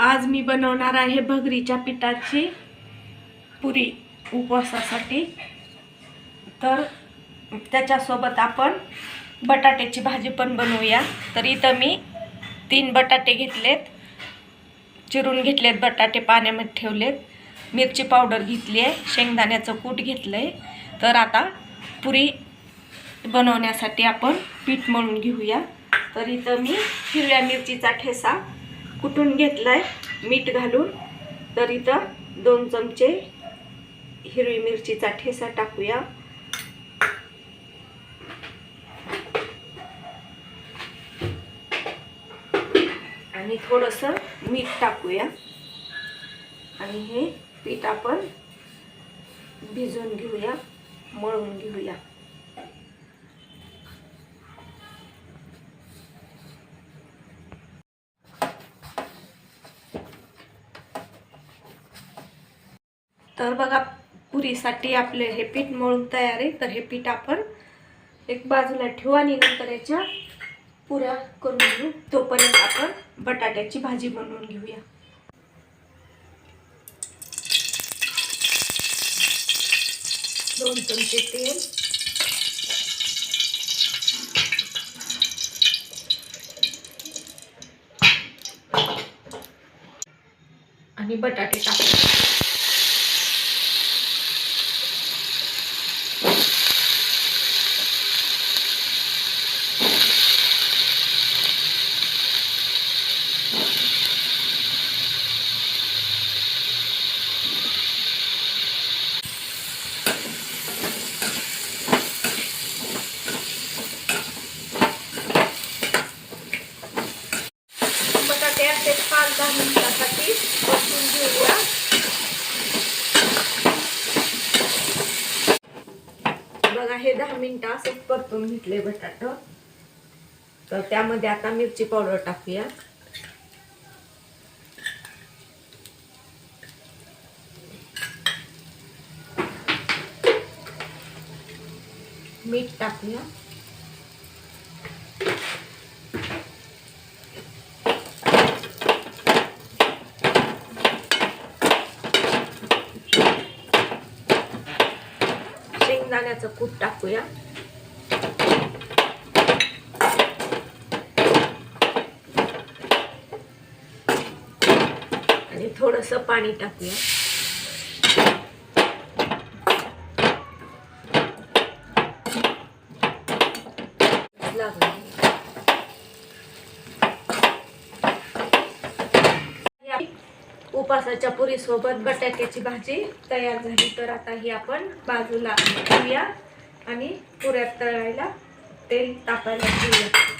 आज मी बनवणार आहे भगरीच्या पिठाची पुरी उपवासासाठी. तर त्याच्यासोबत आपण बटाट्याची भाजी पण बनवूया. तर इथं मी तीन बटाटे घेतलेत. चिरून घेतलेत बटाटे पाण्यामध्ये ठेवलेत. मिरची पावडर घेतली आहे. शेंगदाण्याचं कूट घेतलं आहे तर आता पुरी बनवण्यासाठी आपण पीठ मळून घेऊया. तर इथं मी हिरव्या मिरचीचा ठेसा कुठून घेतला आहे मीठ घालून. तर इथं दोन चमचे हिरवी मिरचीचा ठेसा टाकूया. आणि थोडंसं मीठ टाकूया. आणि हे पीठ आपण भिजवून घेऊया मळून घेऊया. तर बघा पुरीसाठी आपले हे पीठ मळून तयार आहे. तर हे पीठ आपण एक बाजूला ठेवू आणि नंतर याच्या पुऱ्या करून घेऊ. तोपर्यंत आपण बटाट्याची भाजी बनवून घेऊया. दोन चमचे तेल. आणि बटाटे टाकू दहा मिनिटासाठी बसून घेऊया. बघा हे दहा मिनिटं असंच परतून घेतले बटाट. तर त्यामध्ये आता मिरची पावडर टाकूया. मीठ टाकूया. शेंगदाण्याचं कूट टाकूया आणि थोडस पाणी टाकूया लागलं. उपासाच्या पुरीसोबत बटाट्याची भाजी तयार झाली. तर आता ही आपण बाजूला ठेवूया आणि पुऱ्यात तळायला तेल तापायला ठेवूया.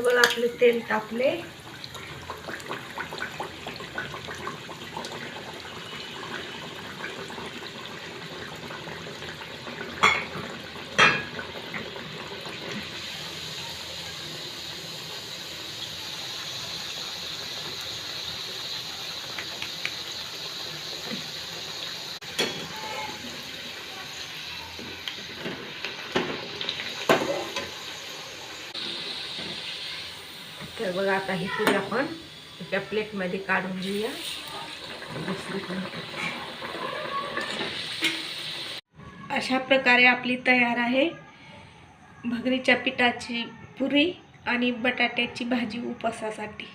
तर बघा आपले तेल टाकले तर बघा आता ही पुरी आपण एका प्लेटमध्ये काढून घेऊया. अशा प्रकारे आपली तयार आहे. भगरीच्या पिठाची पुरी आणि बटाट्याची भाजी उपवासासाठी.